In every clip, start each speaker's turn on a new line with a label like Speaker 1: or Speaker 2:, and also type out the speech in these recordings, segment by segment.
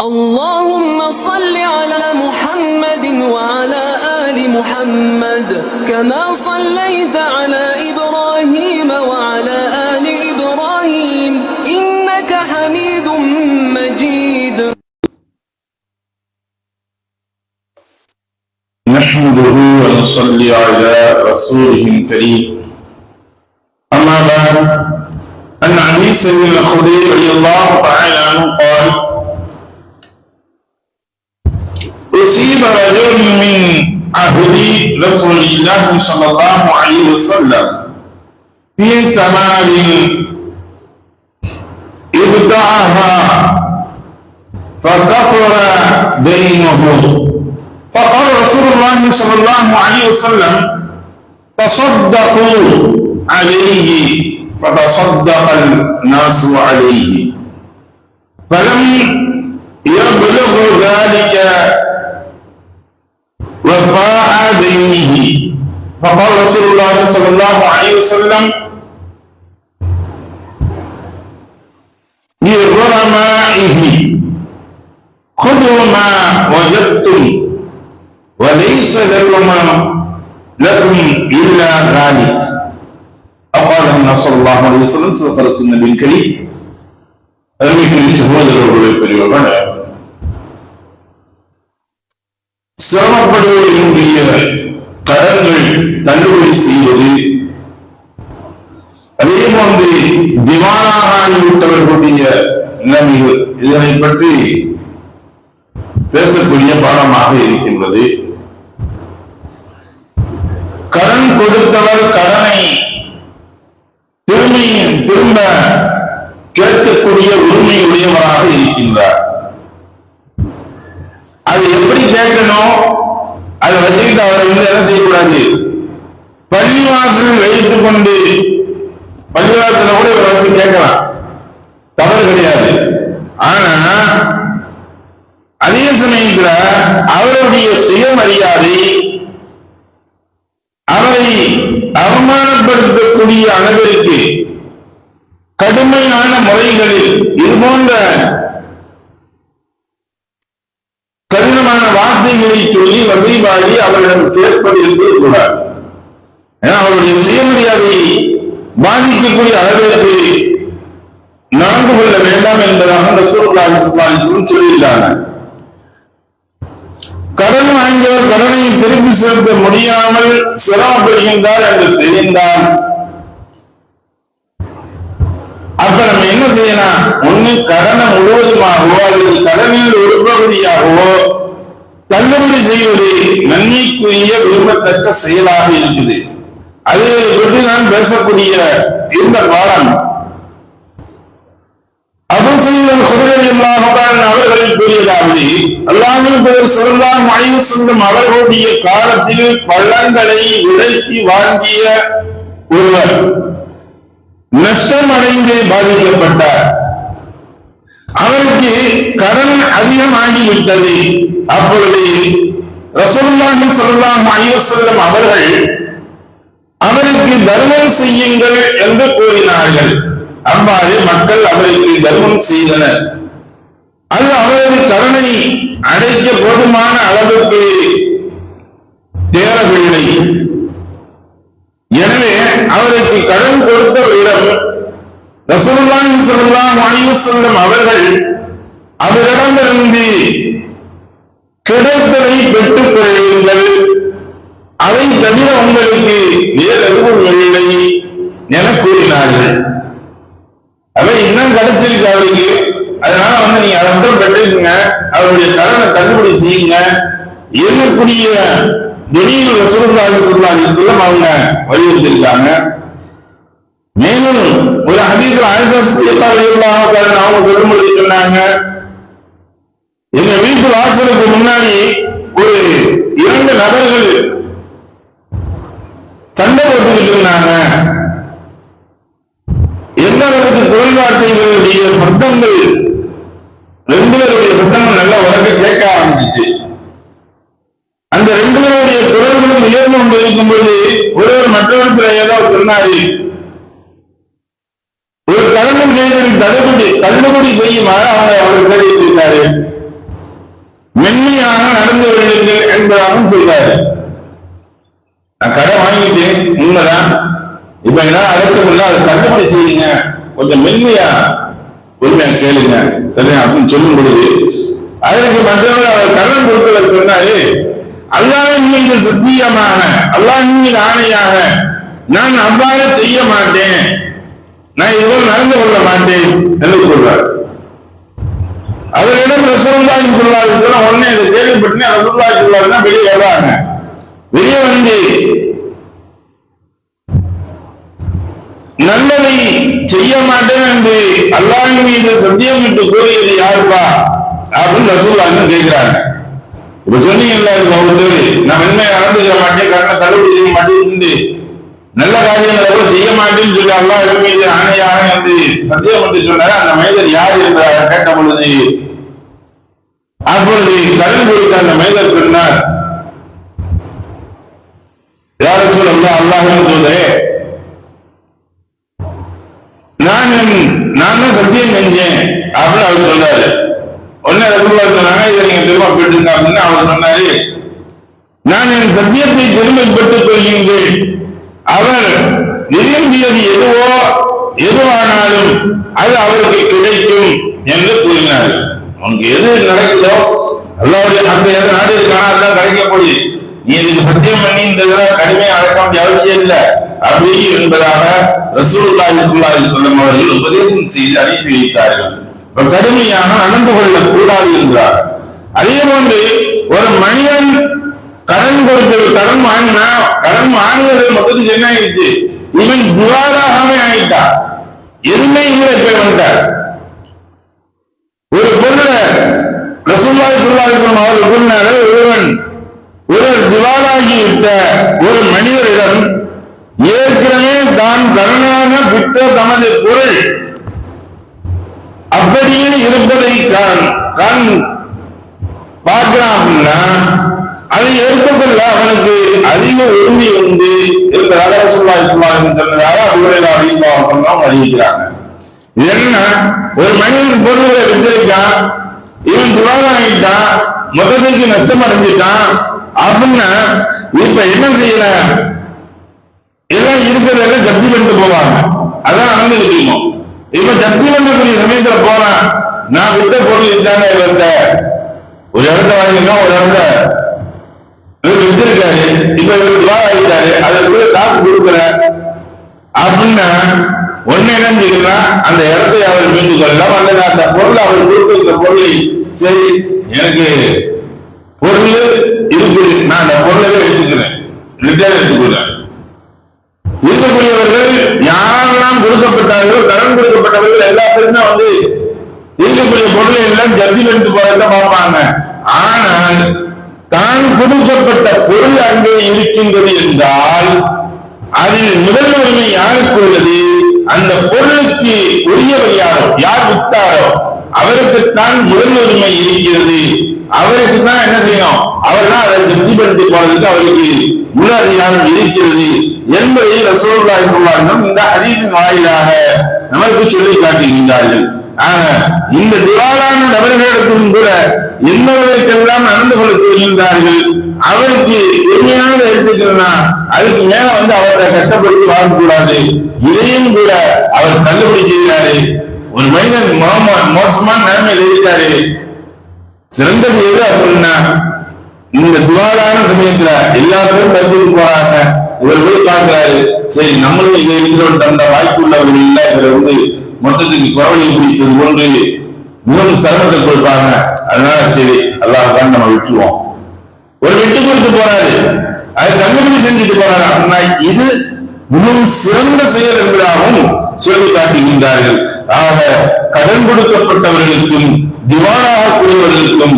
Speaker 1: اللهم صل على محمد وعلى آل محمد كما صليت على إبراهيم وعلى آل إبراهيم إنك حميد مجيد.
Speaker 2: نحمده ونصلي على رسوله الكريم. أما بعد أن أبي سيد الخدري رضي الله تعالى عنه قال رسول الله صلى الله عليه وسلم. في ثمار ابتاعها فكثر دينه. فقال رسول الله صلى الله عليه وسلم تصدقوا عليه. فتصدق الناس عليه. فلم يبلغ ذلك. وفاء دينه فقال رسول الله صلى الله عليه وسلم لغرمائه خذوا ما وجدتم وليس لكم لكم إلا ذلك أقال النبي صلى الله عليه وسلم صدق رسول النبي الكريم அருமைக்குரிய சகோதரர்களுடைய பெரியவர்கள் சிரமப்படுவதனுடைய கடன்கள் தள்ளுபடி செய்வது. அதே போன்று விமானாக ஆகிவிட்டவர்களுடைய நிலைமைகள் இதனை பற்றி பேசக்கூடிய பாடமாக இருக்கின்றது. கடன் கொடுத்தவர் கடனை திரும்பி திரும்ப கேட்கக்கூடிய உரிமையுடையவராக இருக்கின்றார். அது எப்படி கேட்கணும்? அதை வச்சுக்கிட்டு அவரை வந்து என்ன செய்யக்கூடாது. பள்ளிவாசல் வைத்துக் கொண்டு பள்ளிவாசல கூட இவரை வச்சு கேட்கலாம். தவறு கிடையாது. ஆனா அதே சமயத்துல அவருடைய சுயமரியாதை அவரை அவமானப்படுத்தக்கூடிய அளவிற்கு கடுமையான முறைகளில் இது போன்ற கடினமான வார்த்தைகளை சொல்லி வசைபாடி அவரிடம் கேட்பது என்பது கூடாது. ஏன்னா அவருடைய சுயமரியாதையை பாதிக்கக்கூடிய அளவிற்கு நடந்து கொள்ள வேண்டாம் என்பதாக ரசூலுல்லாஹி சொல்லியிருக்காங்க. கடன் வாங்கியவர் கடனை திருப்பி செலுத்த முடியாமல் சிரமப்படுகின்றார் என்று தெரிந்தால் அப்ப நம்ம என்ன செய்யலாம்? ஒண்ணு கடனை முழுவதுமாகவோ அல்லது கடனில் ஒரு பகுதியாகவோ தள்ளுபடி செய்வது நன்மைக்குரிய விரும்பத்தக்க செயலாக இருக்குது. அது பற்றி நான் பேசக்கூடிய இந்த பாடம் அவர்கள் கூறியதாவது அல்லாமல் சொல்லலாம் அழிவு செல்லும் அவர்களுடைய காலத்தில் பள்ளங்களை விலைக்கு வாங்கிய ஒருவர். நஷ்டம் அடைந்து பாதிக்கப்பட்டார். அவருக்கு கடன் அதிகமாகிவிட்டது. அப்பொழுது ரசூலுல்லாஹி சொல்லாம் அலைஹி அவர்கள் அவருக்கு தர்மம் செய்யுங்கள் என்று கூறினார்கள். அவ்வாறு மக்கள் அவருக்கு தர்மம் செய்தனர். அது அவரது கடனை அடைக்க போதுமான அளவுக்கு தேரவில்லை. எனவே அவருக்கு கடன் கொடுத்தவரிடம் ரசூலுல்லாஹி ஸல்லல்லாஹு அலைஹி வஸல்லம் அவர்கள் அவரிடமிருந்து கிடைத்ததை பெற்றுக் கொள்ளுங்கள். அதை தவிர உங்களுக்கு வேறு எதுவும் இல்லை என கூறினார்கள். அவை இன்னும் கிடைச்சிருக்கு அவருக்கு. அதனால வந்து நீங்க அதை மட்டும் பெற்றுக்குங்க. அவருடைய கடனை தள்ளுபடி செய்யுங்க. என்னக்கூடிய திடீர் ரசூலுல்லாஹி ஸல்லல்லாஹு அலைஹி வஸல்லம் அவங்க வலியுறுத்திருக்காங்க மேலும் ஒரு ஹதீஸ்ல ஆயிஷா அவங்க சொல்லும்போது சொன்னாங்க. எங்க வீட்டு வாசலுக்கு முன்னாடி ஒரு இரண்டு நபர்கள் சண்டை போட்டுக்கிட்டு இருந்தாங்க. எந்த அளவுக்கு குரல் வார்த்தைகளுடைய சத்தங்கள் ரெண்டு பேருடைய சத்தங்கள் நல்லா உலக கேட்க ஆரம்பிச்சு அந்த ரெண்டு பேருடைய குரல்களும் உயர்ந்து கொண்டு இருக்கும் பொழுது ஒருவர் மற்றவர்கள் ஏதோ சொன்னாரு. தள்ளுபடி தள்ளுபடி செய்யுமாறு அவங்க அவர் கேட்டிருக்காரு மென்மையாக நடந்து கொள்ளுங்கள் என்பதாகவும் சொல்றாரு. நான் கடை வாங்கிட்டேன் உண்மைதான். இப்ப என்ன அழைக்கக்குள்ள அதை தள்ளுபடி செய்யுங்க. கொஞ்சம் மென்மையா பொறுமையா கேளுங்க. சரியா? அப்படின்னு சொல்லும் பொழுது அதற்கு மற்றவர்கள் அவர் கடன் கொடுத்தவர் சொன்னாரு அல்லாவின் மீது சத்தியமாக அல்லாவின் மீது ஆணையாக நான் அவ்வாறு செய்ய மாட்டேன். நான் இதுபோல் நடந்து கொள்ள மாட்டேன் என்று சொல்றார் அவரிடம் ரசூலுல்லாஹி ஸல்லல்லாஹு உடனே இதை கேள்விப்பட்டு ரசூலுல்லாஹி ஸல்லல்லாஹு வெளியே வர்றாங்க வெளியே வந்து நல்லதை செய்ய மாட்டேன் என்று அல்லாஹின் மீது சத்தியம் விட்டு கூறியது யாருப்பா? அப்படின்னு ரசூலுல்லாஹி கேட்கிறாங்க. இப்ப சொன்னீங்கல்ல இப்ப நான் உண்மையை நடந்துக்க மாட்டேன் கரெக்டா தள்ளுபடி செய்ய மாட்டேன் நல்ல காரியங்களை கூட செய்ய மாட்டேன்னு சொல்லி அல்லா மீது ஆணையாக என்று சந்தேகம் என்று சொன்னார்? அந்த மனிதர் யார் என்று கேட்ட பொழுது அப்பொழுது கடன் கொடுத்த அந்த மனிதர் சொன்னார். யார சொல்ல அல்லாஹ்? சொல்றே. நான் என்- நான் தான் சத்தியம் செஞ்சேன். அப்படின்னு அவர் சொல்றாரு உடனே ரசூல்லா சொன்னாங்க இதை நீங்க திரும்ப போயிட்டு அப்படின்னு அவர் சொன்னாரு. நான் என் சத்தியத்தை திரும்ப பெற்றுக் கொள்கின்றேன். அவர் விரும்பியது எதுவோ எதுவானாலும் அது அவருக்கு கிடைக்கும் என்று கூறினார். உனக்கு எது நடக்குதோ அல்லாவுடைய அந்த எது நாடு இருக்கானா அதான் கிடைக்க போகுது நீ இதுக்கு சத்தியம் பண்ணி இந்த இதெல்லாம் கடுமையா அடக்க வேண்டிய அவசியம் இல்லை. அப்படி என்பதாக ரசூலுல்லாஹி ஸல்லல்லாஹு அலைஹி அவர்கள் உபதேசம் செய்து அனுப்பி வைத்தார்கள். கடுமையாக நடந்து கொள்ளக்கூடாது என்றார் அதே போன்று ஒரு மனிதன் ஒருத்தர் கடன் வாங்கினா கடன் வாங்குவது மொத்தத்துக்கு என்ன ஆயிடுச்சு? இவன் திவாலாகவே ஆயிட்டான். எதுவுமே இல்லை இப்ப வந்துட்டார். ஒரு பொருளை ரசூல்லாய் சுல்லாசம் அவர் கூறினாரு ஒருவன் ஒரு திவாலாகி விட்ட ஒரு மனிதரிடம் ஏற்கனவே தான் கடனாக விட்ட தனது பொருள் அப்படியே இருப்பதை கான் கண் பார்க்கிறான் அப்படின்னா அதை ஏற்றுக்கொள்ள அவனுக்கு அதிக உரிமை உண்டு என்பதாக ரசூலுல்லாஹி ஸல்லல்லாஹு அலைஹி சொன்னதாக அபூஹுரைரா ரலியல்லாஹு அறிவிக்கிறாங்க இது என்ன ஒரு மனிதன் பொருள்களை வித்திருக்கான் இவன் துவாராகிட்டான் மொத்தத்துக்கு நஷ்டம் அடைஞ்சிட்டான் அப்படின்னா இப்ப என்ன செய்யல எல்லாம் இருக்கிறத ஜப்தி பண்ணிட்டு போவாங்க. அதான் நடந்து இருக்கணும் இப்ப ஜப்தி பண்ணக்கூடிய சமயத்துல போறான் நான் வித்த பொருள் இருந்தாங்க இவர்கிட்ட? ஒரு இடத்த வாங்கியிருக்கான் ஒரு இடத்த இவர் இப்ப துவா அதற்குள்ள காசு கொடுக்கல. அப்படின்னா ஒண்ணு என்னன்னு செய்யலாம் அந்த இடத்தை அவர் மீண்டு கொள்ளலாம் அல்லது அந்த பொருள் அவர் கொடுத்த பொருளை சரி எனக்கு பொருள் இருக்குது நான் அந்த பொருளை எடுத்துக்கிறேன். ரிட்டர்ன் எடுத்துக்கிறேன் இருக்கக்கூடியவர்கள் யாரெல்லாம் கொடுக்கப்பட்டார்களோ கடன் கொடுக்கப்பட்டவர்கள் எல்லா பேருமே வந்து இருக்கக்கூடிய பொருளை எல்லாம் ஜப்தி பண்ணிட்டு போறதுதான் பார்ப்பாங்க. ஆனால் தான் கொடுக்கப்பட்ட பொருள் அங்கே இருக்கின்றது என்றால் அதில் முதல் உரிமை யாருக்கு உள்ளது? அந்த பொருளுக்கு உரியவர் யாரோ? யார் வித்தாரோ அவருக்குத்தான் முதல் உரிமை இருக்கிறது. அவருக்கு தான் என்ன செய்யணும்? அவர் தான் அதை திருப்தி பண்ணிட்டு போனதுக்கு அவருக்கு முழு அதிகாரம் இருக்கிறது என்பதை ரசூலுல்லாஹி ஸல்லல்லாஹு இந்த ஹதீஸின் வாயிலாக நமக்கு சொல்லி காட்டுகின்றார்கள். இந்த திவாலான நபர்களிடத்திலும் கூட என்பவர்களுக்கெல்லாம் நடந்து கொள்ள சொல்கின்றார்கள் அவருக்கு உண்மையானதை எடுத்துக்கிறனா அதுக்கு மேல வந்து அவரை கஷ்டப்படுத்தி வாழக்கூடாது. இதையும் கூட அவர் தள்ளுபடி செய்கிறாரு. ஒரு மனிதன் மோசமா- மோசமான நிலைமையில் இருக்காரு சிறந்தது எது அப்படின்னா இந்த துவாலான சமயத்துல எல்லா பேரும் பஸ்ஸுக்கு போறாங்க. இவர் போய் பார்க்கிறாரு. சரி நம்மளும் இதை இருக்கிறோம் அந்த வாய்ப்பு உள்ளவர்கள் இல்ல. இவரை வந்து மொத்தத்துக்கு குறவழி பிடித்தது போன்று மிகவும் சிரமத்தை கொடுப்பாங்க. அதனால சரி அல்லாஹ் தான் நம்ம விட்டுருவோம். ஒரு விட்டு கொடுத்து போறாரு. அது கண்டுபிடி செஞ்சுட்டு போறாரு. அப்படின்னா இது மிகவும் சிறந்த செயல் என்பதாகவும் சொல்லி காட்டுகின்றார்கள். ஆக கடன் கொடுக்கப்பட்டவர்களுக்கும் திவானாக கூடியவர்களுக்கும்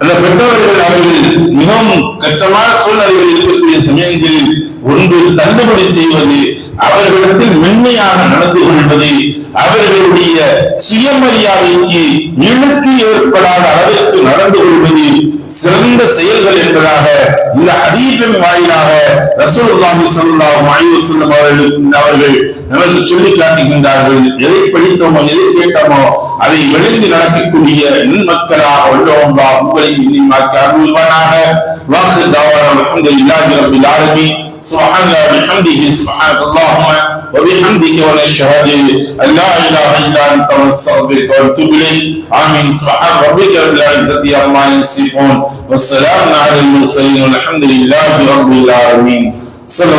Speaker 2: அந்த பெற்றவர்கள் அவர்கள் மிகவும் கஷ்டமான சூழ்நிலையில் இருக்கக்கூடிய சமயங்களில் ஒன்று தள்ளுபடி செய்வது அவர்களிடத்தில் மென்மையாக நடந்து கொள்வது அவர்களுடைய சுயமரியாதைக்கு இழுக்கு ஏற்படாத அளவிற்கு நடந்து கொள்வது சிறந்த செயல்கள் என்பதாக இந்த ஹதீஸின் வாயிலாக ரசூலுல்லாஹி ஸல்லல்லாஹு அலைஹி வஸல்லம் அவர்கள் அவர்கள் நமக்கு சொல்லி காட்டுகின்றார்கள். எதை படித்தோமோ எதை கேட்டோமோ அதை விளைந்து நடக்கக்கூடிய நன்மக்களாக உள்ளவங்களா உங்களை இனிமாக்கி அருள்வானாக. வாக்கு தாவான அல்ஹம்துலில்லாஹி ரப்பில் ஆலமீன். سبحان الله بحمده سبحانك اللهم وبحمدك ونشهد أن لا إله إلا أنت نستغفرك ونتوب إليك. آمين. سبحان ربك رب العزة عما يصفون. والسلام على المرسلين والحمد لله رب العالمين.